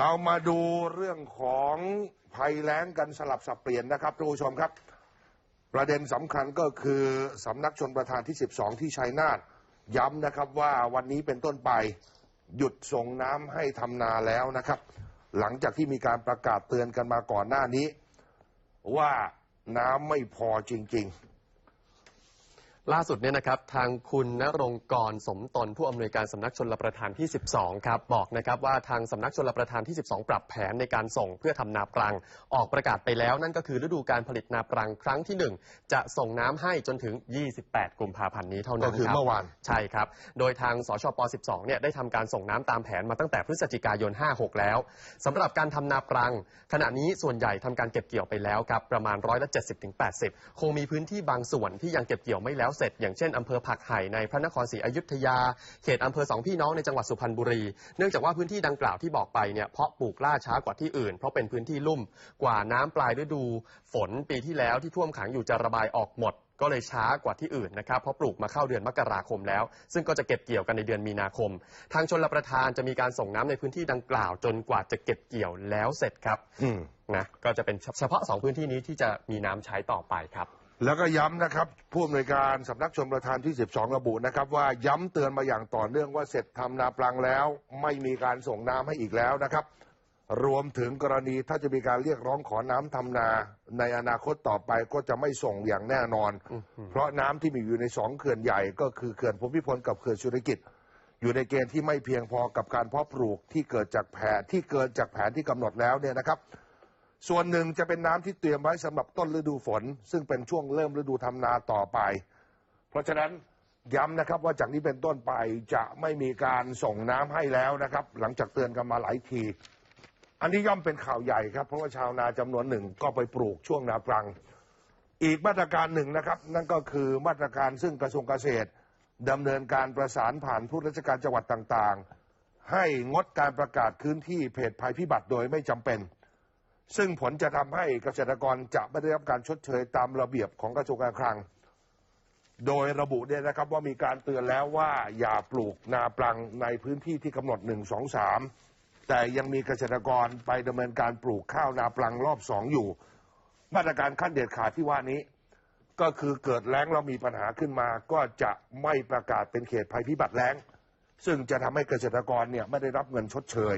เรามาดูเรื่องของภัยแล้งกันสลับสับเปลี่ยนนะครับท่านผู้ชมครับ ประเด็นสำคัญก็คือสำนักชนประธานที่ 12 ที่ชัยนาทย้ำนะครับว่าวันนี้เป็นต้นไปหยุดส่งน้ำให้ทำนาแล้วนะครับ หลังจากที่มีการประกาศเตือนกันมาก่อนหน้านี้ ว่าน้ำไม่พอจริง ๆ ล่าสุดเนี่ยนะครับทางคุณณรงค์กรสมตนผู้อำนวยการสำนักชนรประทานที่ 12 ครับ บอกนะครับว่าทางสำนักชนรประทานที่ 12 ปรับแผนในการส่งเพื่อทำนาปรัง ออกประกาศไปแล้ว นั่นก็คือฤดูการผลิตนาปรังครั้งที่ 1 จะส่งน้ำให้จนถึง 28 กุมภาพันธ์นี้เท่านั้นก็คือรับเมื่อวานใช่ครับ โดยทางสชป 12 เนี่ยได้ทำการส่งน้ำตามแผนมาตั้งแต่พฤศจิกายน 56 แล้วสำหรับการทำนาปรัง ขณะนี้ส่วนใหญ่ทำการเก็บเกี่ยวไปแล้วครับประมาณร้อยละ70-80 คงมีพื้นที่บางส่วนที่ยังเก็บเกี่ยวไม่แล้วเสร็จ อย่างเช่นอำเภอผักไห่ในพระนครศรีอยุธยา เขตอำเภอสองพี่น้องในจังหวัดสุพรรณบุรี เนื่องจากว่าพื้นที่ดังกล่าวที่บอกไปเนี่ยเพาะปลูกล่าช้ากว่าที่อื่น เพราะเป็นพื้นที่ลุ่มกว่าน้ำปลายฤดู ฝนปีที่แล้วที่ท่วมขังอยู่จะระบายออกหมดก็เลยช้ากว่าที่อื่นนะครับ เพราะปลูกมาเข้าเดือนมกราคมแล้ว ซึ่งก็จะเก็บเกี่ยวกันในเดือนมีนาคม ทางชนรประทานจะมีการส่งน้ำในพื้นที่ดังกล่าว จนกว่าจะเก็บเกี่ยวแล้วเสร็จครับอืมนะก็จะเป็นเฉพาะสองพื้นที่นี้ที่จะมีน้ำใช้ต่อไปครับ แล้วก็ย้ำนะครับผู้อำนวยการสำนักชมประธานที่ 12 ระบุนะครับ ว่าย้ำเตือนมาอย่างต่อเนื่องว่าเสร็จทำนาปลังแล้ว ไม่มีการส่งน้ำให้อีกแล้วนะครับ รวมถึงกรณีถ้าจะมีการเรียกร้องขอน้ำทำนา ในอนาคตต่อไปก็จะไม่ส่งอย่างแน่นอน เพราะน้ำที่มีอยู่ในสองเขื่อนใหญ่ ก็คือเขื่อนภูมิพลกับเขื่อนสุริกิตอยู่ในเกณฑ์ที่ไม่เพียงพอกับการเพาะปลูกที่เกิดจากแผนที่เกินจากแผนที่กำหนดแล้วเนี่ยนะครับ ส่วนหนึ่งจะเป็นน้ำที่เตรียมไว้สำหรับต้นฤดูฝน ซึ่งเป็นช่วงเริ่มฤดูทำนาต่อไป เพราะฉะนั้นย้ำนะครับว่าจากนี้เป็นต้นไปจะไม่มีการส่งน้ำให้แล้วนะครับ หลังจากเตือนกันมาหลายที อันนี้ย่อมเป็นข่าวใหญ่ครับ เพราะว่าชาวนาจำนวนหนึ่งก็ไปปลูกช่วงนาปรัง อีกมาตรการหนึ่งนะครับ นั่นก็คือมาตรการซึ่งกระทรวงเกษตรดำเนินการประสานผ่านผู้ราชการจังหวัดต่างๆ ให้งดการประกาศพื้นที่เพจภัยพิบัติโดยไม่จำเป็น ซึ่งผลจะทำให้เกษตรกรจะไม่ได้รับการชดเชยตามระเบียบของกระทรวงการคลัง โดยระบุเนี่ยนะครับว่ามีการเตือนแล้วว่าอย่าปลูกนาปลังในพื้นที่ที่กำหนด 1 2 3 แต่ยังมีเกษตรกรไปดำเนินการปลูกข้าวนาปลังรอบสองอยู่ มาตรการขั้นเด็ดขาดที่ว่านี้ ก็คือเกิดแล้งแล้วมีปัญหาขึ้นมา ก็จะไม่ประกาศเป็นเขตภัยพิบัติแล้ง ซึ่งจะทำให้เกษตรกรเนี่ยไม่ได้รับเงินชดเชย